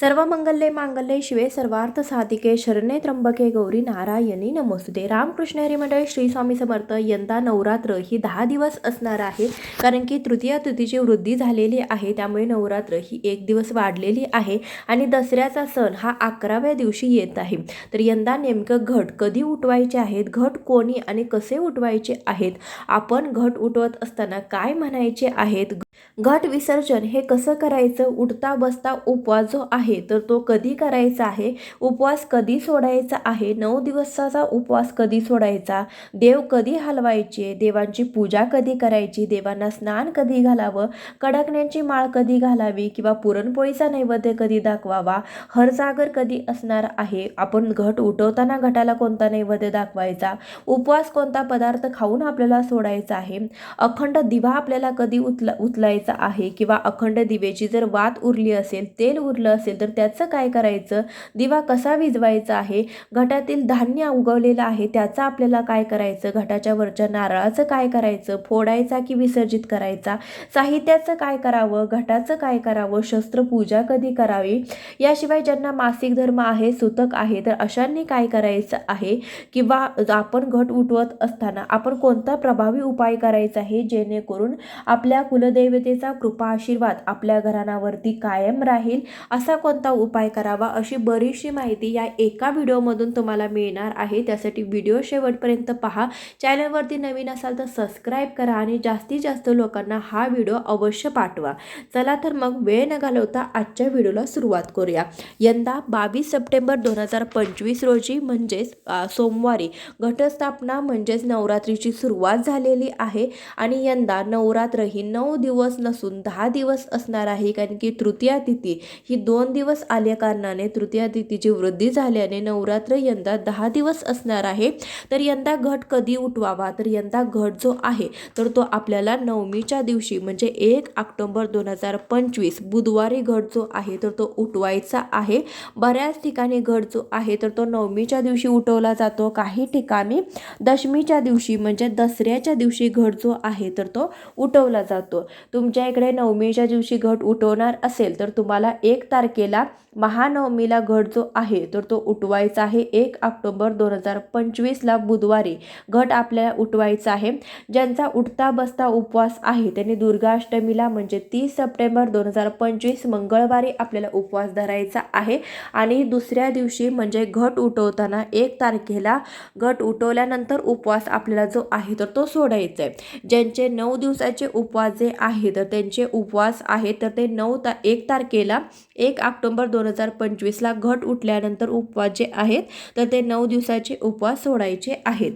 सर्व मंगल्ये मांगल्ये शिवे सर्वार्थ साधिके शरणे त्र्यंबके गौरी नारायणी नमोस्तुते रामकृष्ण हरी मंडळी श्री स्वामी समर्थ यंदा नवरात्र ही दहा दिवस असणार आहे. कारण की तृतीया तिथीची वृद्धी झालेली आहे त्यामुळे नवरात्र ही एक दिवस वाढलेली आहे आणि दसऱ्याचा सण हा अकराव्या दिवशी येत आहे. तर यंदा नेमकं घट कधी उठवायचे आहेत घट कोणी आणि कसे उठवायचे आहेत आपण घट उठवत असताना काय म्हणायचे आहेत? घट विसर्जन हे कसं करायचं? उठता बसता उपवास जो आहे तर तो कधी करायचा आहे? उपवास कधी सोडायचा आहे? नऊ दिवसाचा उपवास कधी सोडायचा? देव कधी हलवायचे? देवांची पूजा कधी करायची? देवांना स्नान कधी घालावं? कडकण्यांची माळ कधी घालावी? किंवा पुरणपोळीचा नैवेद्य कधी दाखवावा? हरजागर कधी असणार आहे? आपण घट उठवताना घटाला कोणता नैवेद्य दाखवायचा? उपवास कोणता पदार्थ खाऊन आपल्याला सोडायचा आहे? अखंड दिवा आपल्याला कधी उतला उचलायचा आहे? किंवा अखंड दिवेची जर वात उरली असेल तेल उरलं असेल तर त्याचं काय करायचं? दिवा कसा विजवायचा आहे? घटातील धान्य उगवलेलं आहे त्याचं आपल्याला काय करायचं? घटाच्या वरच्या नारळाचं काय करायचं? फोडायचा की विसर्जित करायचा? साहित्याचं काय करावं? घटाचं काय करावं? शस्त्रपूजा कधी करावी? याशिवाय ज्यांना मासिक धर्म आहे सुतक आहे तर अशांनी काय करायचं आहे? किंवा आपण घट उठवत असताना आपण कोणता प्रभावी उपाय करायचा आहे? जेणेकरून आपल्या कुलदेवतेचा कृपा आशीर्वाद आपल्या घराणावरती कायम राहील असा कोणता उपाय करावा अशी बरीचशी माहिती या एका व्हिडिओमधून तुम्हाला मिळणार आहे. त्यासाठी व्हिडिओ शेवटपर्यंत पहा. चॅनलवरती नवीन असाल तर सबस्क्राईब करा आणि जास्तीत जास्त लोकांना हा व्हिडिओ अवश्य पाठवा. चला तर मग वेळ न घालवता आजच्या व्हिडिओला सुरुवात करूया. यंदा बावीस सप्टेंबर दोन हजार पंचवीस रोजी म्हणजेच सोमवारी घटस्थापना म्हणजेच नवरात्रीची सुरुवात झालेली आहे आणि यंदा नवरात्र ही नऊ दिवस नसून दहा दिवस असणार आहे. कारण की तृतीया तिथी ही दोन दिवस आल्या कारणाने तृतीया तिथीची वृद्धी झाल्याने नवरात्र यंदा दहा दिवस असणार आहे. तर यंदा घट कधी उठवावा? तर यंदा घट जो आहे तर तो आपल्याला नवमीच्या दिवशी म्हणजे एक ऑक्टोंबर दोन हजार पंचवीस बुधवारी घट जो आहे तर तो उठवायचा आहे. बऱ्याच ठिकाणी घट जो आहे तर तो नवमीच्या दिवशी उठवला जातो. काही ठिकाणी दशमीच्या दिवशी म्हणजे दसऱ्याच्या दिवशी घट जो आहे तर तो उठवला जातो. तुमच्या इकडे नवमीच्या दिवशी घट उठवणार असेल तर तुम्हाला एक तारखे तारखेला महानवमीला घट जो आहे तर तो उठवायचा आहे. एक ऑक्टोबर दोन हजार पंचवीसला बुधवारी घट आपल्याला उठवायचा आहे. ज्यांचा उठता बसता उपवास आहे त्यांनी दुर्गाष्टमीला म्हणजे तीस सप्टेंबर दोन हजार पंचवीस मंगळवारी आपल्याला उपवास धरायचा आहे. आणि दुसऱ्या दिवशी म्हणजे घट उठवताना एक तारखेला घट उठवल्यानंतर उपवास आपल्याला जो आहे तर तो सोडायचा आहे. ज्यांचे नऊ दिवसाचे उपवास जे आहे तर त्यांचे उपवास आहे तर ते नऊ ता एक तारखेला एक ऑक्टोबर दोन हजार पंचवीसला घट उठल्यानंतर उपवास जे आहेत तर ते नऊ दिवसाचे उपवास सोडायचे आहेत.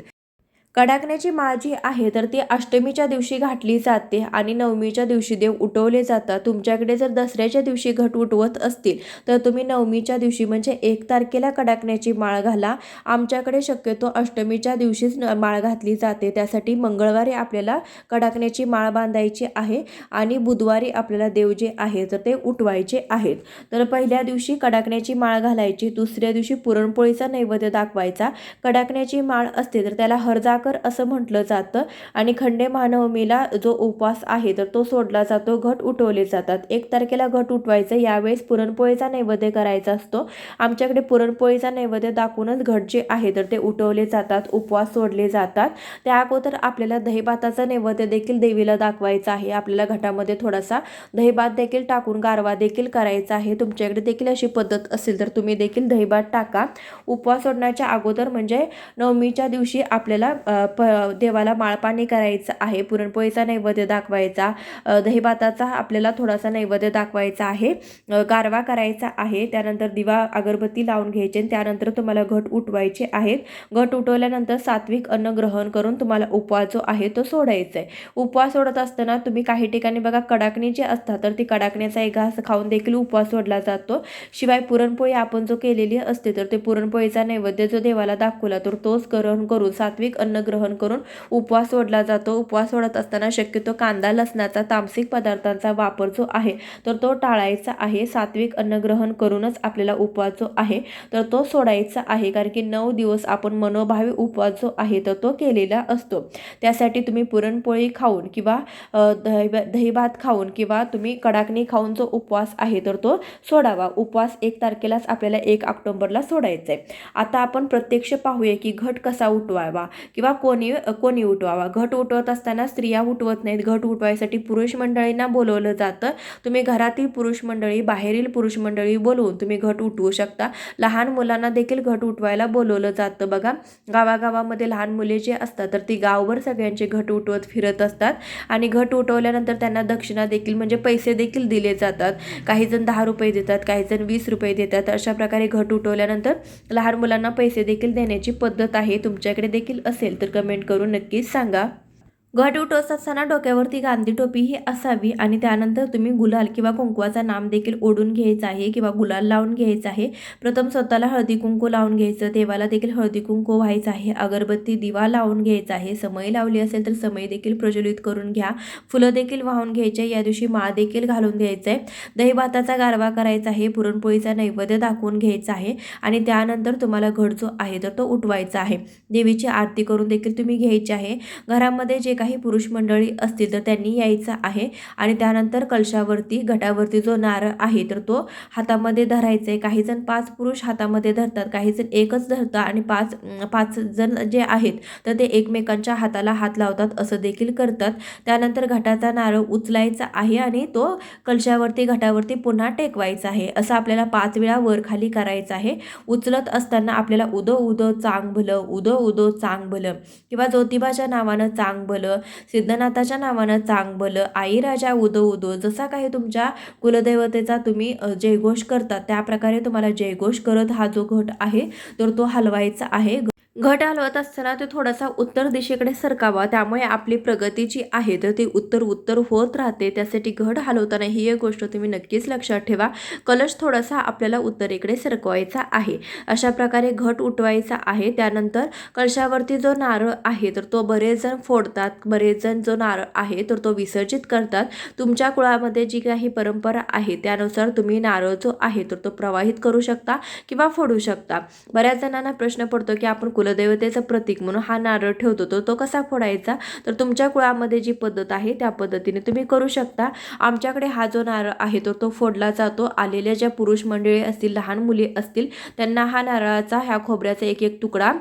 कडाकण्याची माळ जी आहे तर ती अष्टमीच्या दिवशी घातली जाते आणि नवमीच्या दिवशी देव उठवले जातात. तुमच्याकडे जर दसऱ्याच्या दिवशी घट उठवत असतील तर तुम्ही नवमीच्या दिवशी म्हणजे एक तारखेला कडाकण्याची माळ घाला. आमच्याकडे शक्यतो अष्टमीच्या दिवशीच न- माळ घातली जाते. त्यासाठी मंगळवारी आपल्याला कडाकण्याची माळ बांधायची आहे आणि बुधवारी आपल्याला देव जे आहे तर ते उठवायचे आहेत. तर पहिल्या दिवशी कडाकण्याची माळ घालायची दुसऱ्या दिवशी पुरणपोळीचा नैवेद्य दाखवायचा. कडाकण्याची माळ असते तर त्याला हरजाकर असं म्हटलं जातं. आणि खंडे महानवमीला जो उपवास आहे तर तो सोडला जातो. घट उठवले जातात. एक तारखेला घट उठवायचं यावेळेस पुरणपोळीचा नैवेद्य करायचा असतो. आमच्याकडे पुरणपोळीचा नैवेद्य दाखवूनच घट जे आहे तर ते उठवले जातात उपवास सोडले जातात. त्या अगोदर आपल्याला दहीभाताचा नैवेद्य देखील देवीला दाखवायचा आहे. आपल्याला घटामध्ये थोडासा दहीभात देखील टाकून गारवा देखील करायचा आहे. तुमच्याकडे देखील अशी पद्धत असेल तर तुम्ही देखील दहीभात टाका. उपवास सोडण्याच्या अगोदर म्हणजे नवमीच्या दिवशी आपल्याला प देवाला माळपाणी करायचं आहे पुरणपोळीचा नैवेद्य दाखवायचा दहीभाताचा आपल्याला थोडासा नैवेद्य दाखवायचा आहे गारवा करायचा आहे त्यानंतर दिवा अगरबत्ती लावून घ्यायचे आणि त्यानंतर तुम्हाला घट उठवायचे आहेत. घट उठवल्यानंतर सात्विक अन्न ग्रहण करून तुम्हाला उपवास जो आहे तो सोडायचा आहे. उपवास सोडत असताना तुम्ही काही ठिकाणी बघा कडाकणी जे असतात तर ती कडाकण्याचा एक घास खाऊन देखील उपवास सोडला जातो. शिवाय पुरणपोळी आपण जो केलेली असते तर ते पुरणपोळीचा नैवेद्य जो देवाला दाखवला तर तोच ग्रहण करून सात्विक अन्न ग्रहण करून उपवास सोडला जातो. उपवास सोडत असताना शक्यतो कांदा लसणाचा तामसिक पदार्थांचा वापर जो आहे तर तो टाळायचा आहे. सात्विक अन्न ग्रहण करूनच आपल्याला उपवास जो आहे तर तो सोडायचा आहे. कारण की नऊ दिवस आपण मनोभावी उपवास जो आहे तर तो केलेला असतो. त्यासाठी तुम्ही पुरणपोळी खाऊन किंवा दही भात खाऊन किंवा तुम्ही कडाकणी खाऊन जो उपवास आहे तर तो सोडावा. उपवास एक तारखेलाच आपल्याला एक ऑक्टोबरला सोडायचा आहे आता आपण प्रत्यक्ष पाहूया की घट कसा उठवावा किंवा कोणी कोणी उठवावा? घट उठवत असताना स्त्रिया उठवत नाहीत. घट उठवायसाठी पुरुष मंडळींना बोलवलं जातं. तुम्ही घरातील पुरुष मंडळी बाहेरील पुरुष मंडळी बोलवून तुम्ही घट उठवू शकता. लहान मुलांना देखील घट उठवायला बोलवलं जातं. बघा गावागावामध्ये लहान मुले जे असतात तर ती गावभर सगळ्यांचे घट उठवत फिरत असतात आणि घट उठवल्यानंतर त्यांना दक्षिणा देखील म्हणजे पैसे देखील दिले जातात. काही जण दहा रुपये देतात काही जण वीस रुपये देतात. अशा प्रकारे घट उठवल्यानंतर लहान मुलांना पैसे देखील देण्याची पद्धत आहे. तुमच्याकडे देखील असेल. तर कमेंट करून नक्कीच सांगा. घट उठवत असताना डोक्यावरती गांधी टोपी ही असावी आणि त्यानंतर तुम्ही गुलाल किंवा कुंकवाचा नाम देखील ओढून घ्यायचा आहे किंवा गुलाल लावून घ्यायचा आहे. प्रथम स्वतःला हळदी कुंकू लावून घ्यायचं देवाला देखील हळदी कुंकू व्हायचं आहे. अगरबत्ती दिवा लावून घ्यायचा आहे. समय लावली असेल तर समय देखील प्रज्वलित करून घ्या. फुलं देखील वाहून घ्यायचे. या दिवशी माळ देखील घालून द्यायचं आहे दहीभाताचा गारवा करायचा आहे. पुरणपोळीचा नैवेद्य दाखवून घ्यायचा आहे आणि त्यानंतर तुम्हाला घट जो आहे तर तो उठवायचा आहे. देवीची आरती करून देखील तुम्ही घ्यायची आहे. घरामध्ये जे काही पुरुष मंडळी असतील तर त्यांनी यायचं आहे. आणि त्यानंतर कलशावरती घटावरती जो नारळ आहे तर तो हातामध्ये धरायचा आहे काही जण पाच पुरुष हातामध्ये धरतात काही जण एकच धरतात आणि पाच पाच जण जे आहेत तर ते एकमेकांच्या हाताला हात लावतात असं देखील करतात. त्यानंतर घटाचा नारळ उचलायचा आहे आणि तो कलशावरती घटावरती पुन्हा टेकवायचा आहे. असं आपल्याला पाच वेळा वर खाली करायचं आहे. उचलत असताना आपल्याला उदो उदो चांग भलं उदो उदो चांग भलं किंवा ज्योतिबाच्या नावानं चांग भलं सिद्धनाथाच्या नावानं चांग भलं आई राजा उदो उदो जसा काही तुमच्या कुलदैवतेचा तुम्ही जयघोष करता त्या प्रकारे तुम्हाला जयघोष करत हा जो घट आहे तर तो हलवायचा आहे. घट हलवत असताना तो थोडासा उत्तर दिशेकडे सरकावा. त्यामुळे आपली प्रगती जी आहे तर ती उत्तर उत्तर होत राहते. त्यासाठी घट हलवताना ही एक गोष्ट तुम्ही नक्कीच लक्षात ठेवा. कलश थोडासा आपल्याला उत्तरेकडे सरकवायचा आहे. अशा प्रकारे घट उठवायचा आहे. त्यानंतर कलशावरती जो नारळ आहे तर तो बरेच जण फोडतात. बरेच जण जो नारळ आहे तर तो विसर्जित करतात. तुमच्या कुळामध्ये जी काही परंपरा आहे त्यानुसार तुम्ही नारळ जो आहे तर तो प्रवाहित करू शकता किंवा फोडू शकता. बऱ्याच जणांना प्रश्न पडतो की आपण कुलदैवतेचं प्रतीक म्हणून हा नारळ ठेवतो. तो तो कसा फोडायचा? तर तुमच्या कुळामध्ये जी पद्धत आहे त्या पद्धतीने तुम्ही करू शकता. आमच्याकडे हा जो नारळ आहे तो तो फोडला जातो. आलेल्या ज्या पुरुष मंडळी असतील लहान मुली असतील त्यांना हा नारळाचा ह्या खोबऱ्याचा एक एक तुकडा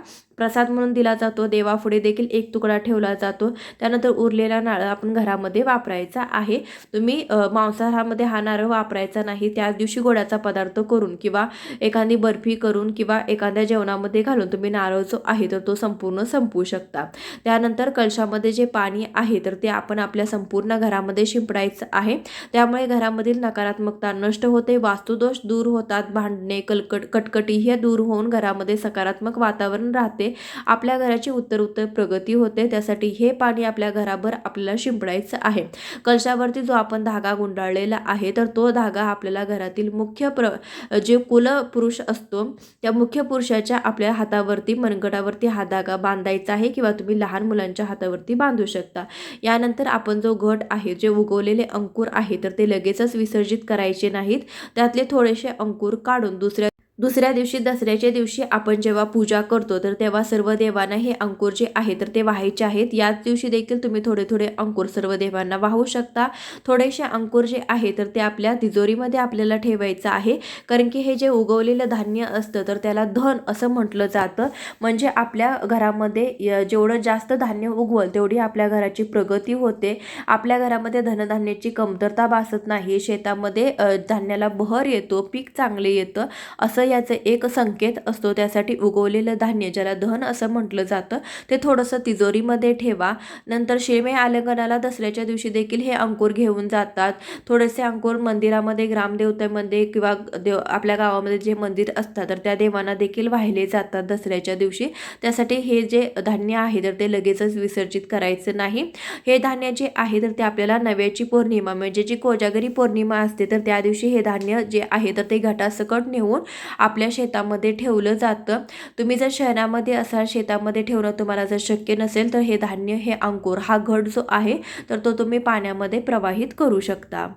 प्रसाद म्हणून दिला जातो. देवापुढे देखील एक तुकडा ठेवला जातो. त्यानंतर उरलेला नारळ आपण घरामध्ये वापरायचा आहे. तुम्ही मांसाहारामध्ये हा नारळ वापरायचा नाही. त्याच दिवशी गोड्याचा पदार्थ करून किंवा एखादी बर्फी करून किंवा एखाद्या जेवणामध्ये घालून तुम्ही नारळ जो आहे तर तो संपूर्ण संपवू शकता. त्यानंतर कलशामध्ये जे पाणी आहे तर ते आपण आपल्या संपूर्ण घरामध्ये शिंपडायचं आहे. त्यामुळे घरामधील नकारात्मकता नष्ट होते वास्तुदोष दूर होतात भांडणे कलकट कटकटी हे दूर होऊन घरामध्ये सकारात्मक वातावरण राहते. आपल्या घराची उत्तर उत्तर प्रगती होते. त्यासाठी हे पाणी आपल्या घराभर आपल्याला शिंपडायचं आहे. कलशावरती जो आपण धागा गुंडाळलेला आहे तर तो धागा आपल्याला घरातील मुख्य प्र जे कुल पुरुष असतो त्या मुख्य पुरुषाच्या आपल्या हातावरती मनगटावरती हा धागा बांधायचा आहे किंवा तुम्ही लहान मुलांच्या हातावरती बांधू शकता. यानंतर आपण जो घट आहे जे उगवलेले अंकुर आहे तर ते लगेचच विसर्जित करायचे नाहीत. त्यातले थोडेसे अंकुर काढून दुसऱ्या दुसऱ्या दिवशी दसऱ्याच्या दिवशी आपण जेव्हा पूजा करतो तर तेव्हा सर्व देवांना हे अंकुर जे आहे तर ते वाहायचे आहेत. याच दिवशी देखील तुम्ही थोडे थोडे अंकुर सर्व देवांना वाहू शकता. थोडेसे अंकुर जे आहे तर ते आपल्या तिजोरीमध्ये आपल्याला ठेवायचं आहे. कारण की हे जे उगवलेलं धान्य असतं तर त्याला धन असं म्हटलं जातं. म्हणजे आपल्या घरामध्ये य- जेवढं जास्त धान्य उगवल तेवढी आपल्या घराची प्रगती होते. आपल्या घरामध्ये धनधान्याची कमतरता भासत नाही. शेतामध्ये धान्याला बहर येतो पीक चांगले येतं असं याचं एक संकेत असतो. त्यासाठी उगवलेलं धान्य ज्याला धन असं म्हटलं जातं ते थोडंसं तिजोरीमध्ये ठेवा. नंतर शेमे आलंगणाला दसऱ्याच्या दिवशी देखील हे अंकुर घेऊन जातात. थोडेसे अंकुर मंदिरामध्ये ग्रामदेवतेमध्ये किंवा देव आपल्या गावामध्ये जे मंदिर असतात तर त्या देवांना देखील वाहिले जातात दसऱ्याच्या दिवशी. त्यासाठी हे जे धान्य आहे तर ते लगेचच विसर्जित करायचं नाही. हे धान्य जे आहे तर ते आपल्याला नव्याची पौर्णिमा म्हणजे जी कोजागरी पौर्णिमा असते तर त्या दिवशी हे धान्य जे आहे तर ते घटासकट नेऊन आपल्या शेतामध्ये ठेवलं जातं. तुम्ही जर शहरामध्ये असाल शेतामध्ये ठेवणं तुम्हाला जर शक्य नसेल तर हे धान्य हे अंकुर हा घट जो आहे तर तो तुम्ही पाण्यामध्ये प्रवाहित करू शकता.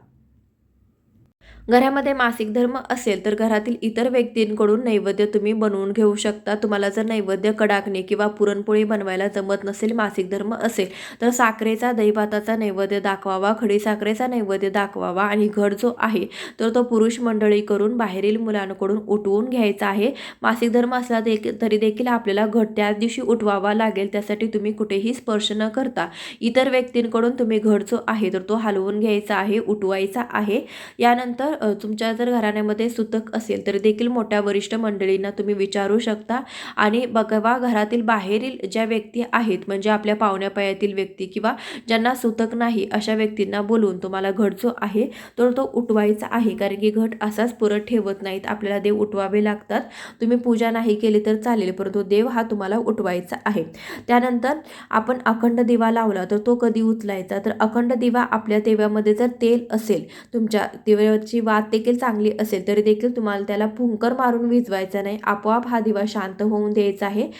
घरामध्ये मासिक धर्म असेल तर घरातील इतर व्यक्तींकडून नैवेद्य तुम्ही बनवून घेऊ शकता. तुम्हाला जर नैवेद्य कडाकणे किंवा पुरणपोळी बनवायला जमत नसेल मासिक धर्म असेल तर साखरेचा दहीभाताचा नैवेद्य दाखवावा खडी साखरेचा नैवेद्य दाखवावा आणि घर जो आहे तर तो पुरुष मंडळी करून बाहेरील मुलांकडून उठवून घ्यायचा आहे. मासिक धर्म असला देखील तरी देखील आपल्याला घट त्याच दिवशी उठवावा लागेल त्यासाठी तुम्ही कुठेही स्पर्श न करता. इतर व्यक्तींकडून तुम्ही घर जो आहे तर तो हलवून घ्यायचा आहे उठवायचा आहे. यानंतर तुमच्या जर घराण्यामध्ये सुतक असेल तर देखील मोठ्या वरिष्ठ मंडळींना तुम्ही विचारू शकता. आणि बघवा घरातील बाहेरील ज्या व्यक्ती आहेत म्हणजे आपल्या पाहुण्यापायातील व्यक्ती किंवा ज्यांना सुतक नाही अशा व्यक्तींना बोलवून तुम्हाला घट जो आहे तर तो उठवायचा आहे. कारण की घट असाच पुरत ठेवत नाहीत आपल्याला देव उठवावे लागतात. तुम्ही पूजा नाही केली तर चालेल परंतु देव हा तुम्हाला उठवायचा आहे. त्यानंतर आपण अखंड दिवा लावला तर तो कधी उचलायचा? तर अखंड दिवा आपल्या देवामध्ये जर तेल असेल तुमच्या दिव्याची वात देखील चांगली असेल तरी देखील तुम्हाला त्याला फुंकर मारून विझवायचा नाही. आपोआप हा दिवा शांत होऊन द्यायचा आहे.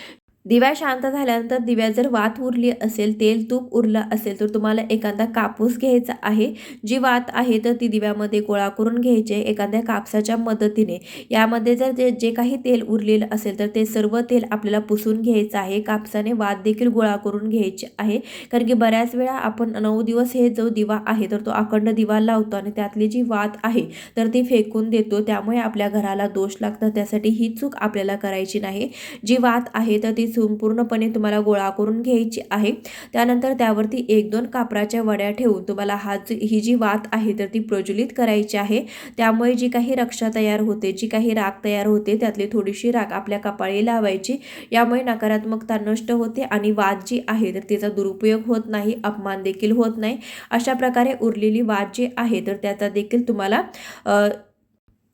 दिव्या शांत झाल्यानंतर दिव्यात जर वात उरली असेल तेल तूप उरलं असेल तर तुम्हाला एखादा कापूस घ्यायचा आहे. जी वात आहे तर ती दिव्यामध्ये गोळा करून घ्यायची आहे एखाद्या कापसाच्या मदतीने. यामध्ये जर जे जे काही तेल उरलेलं असेल तर ते सर्व तेल आपल्याला पुसून घ्यायचं आहे. कापसाने वात देखील गोळा करून घ्यायचे आहे. कारण की बऱ्याच वेळा आपण नऊ दिवस हे जो दिवा आहे तर तो अखंड दिवा लावतो आणि त्यातली जी वात आहे तर ती फेकून देतो. त्यामुळे आपल्या घराला दोष लागतात. त्यासाठी ही चूक आपल्याला करायची नाही. जी वात आहे तर ती संपूर्णपणे तुम्हाला गोळा करून घ्यायची आहे. त्यानंतर त्यावरती एक दोन कापराच्या वड्या ठेवून तुम्हाला हा ही जी वात आहे तर ती प्रज्वलित करायची आहे. त्यामुळे जी काही रक्षा तयार होते जी काही राख तयार होते त्यातली थोडीशी राख आपल्या कपाळी लावायची. यामुळे नकारात्मकता नष्ट होते आणि वात जी आहे तर तिचा दुरुपयोग होत नाही अपमान देखील होत नाही. अशा प्रकारे उरलेली वात जी आहे तर त्याचा देखील तुम्हाला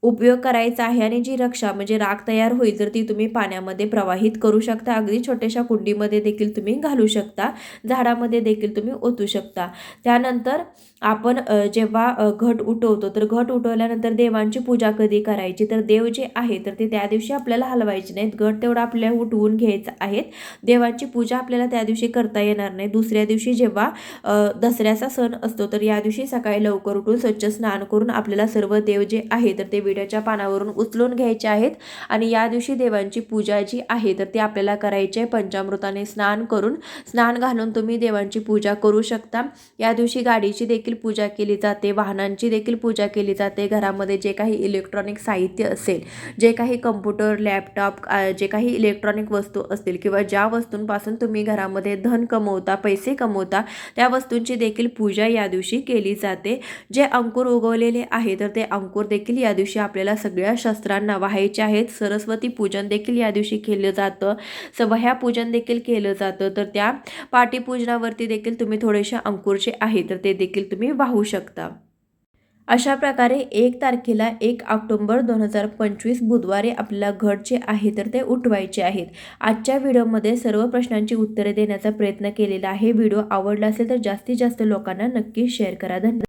उपयोग करायचा आहे आणि जी रक्षा म्हणजे राख तयार होईल तर ती तुम्ही पाण्यामध्ये प्रवाहित करू शकता. अगदी छोट्याशा कुंडीमध्ये देखील तुम्ही घालू शकता. झाडामध्ये देखील तुम्ही ओतू शकता. त्यानंतर आपण जेव्हा घट उठवतो तर घट उठवल्यानंतर देवांची पूजा कधी करायची? तर देव जे आहे तर ते त्या दिवशी आपल्याला हलवायचे नाहीत. घट तेवढा आपल्याला उठवून घ्यायचं आहेत. देवांची पूजा आपल्याला त्या दिवशी करता येणार नाही. दुसऱ्या दिवशी जेव्हा दसऱ्याचा सण असतो तर या दिवशी सकाळी लवकर उठून स्वच्छ स्नान करून आपल्याला सर्व देव जे आहे तर ते विड्याच्या पानावरून उचलून घ्यायचे आहेत आणि या दिवशी देवांची पूजा जी आहे तर ती आपल्याला करायची आहे. पंचामृताने स्नान करून स्नान घालून तुम्ही देवांची पूजा करू शकता. या दिवशी गाडीची देखील पूजा केली जाते वाहनांची देखील पूजा केली जाते. घरामध्ये जे काही इलेक्ट्रॉनिक साहित्य असेल जे काही कम्प्युटर लॅपटॉप जे काही इलेक्ट्रॉनिक वस्तू असतील किंवा ज्या वस्तूंपासून तुम्ही घरामध्ये धन कमवता पैसे कमवता त्या वस्तूंची देखील पूजा या दिवशी केली जाते. जे अंकुर उगवलेले आहे तर ते अंकुर देखील या दिवशी आपल्याला सगळ्या शस्त्रांना व्हायचे आहेत. सरस्वती पूजन देखील या दिवशी केलं जातं. सवह्या पूजन देखील केलं जातं. तर त्या पाटीपूजनावरती देखील तुम्ही थोडेसे अंकुरचे आहे तर ते देखील तुम्ही वाहू शकता. अशा प्रकारे एक तारखेला एक ऑक्टोंबर दोन हजार पंचवीस बुधवारी आपल्याला घट जे आहे तर ते उठवायचे आहेत. आजच्या व्हिडिओमध्ये सर्व प्रश्नांची उत्तरे देण्याचा प्रयत्न केलेला आहे. व्हिडिओ आवडला असेल तर जास्तीत जास्त लोकांना नक्की शेअर करा. धन्यवाद.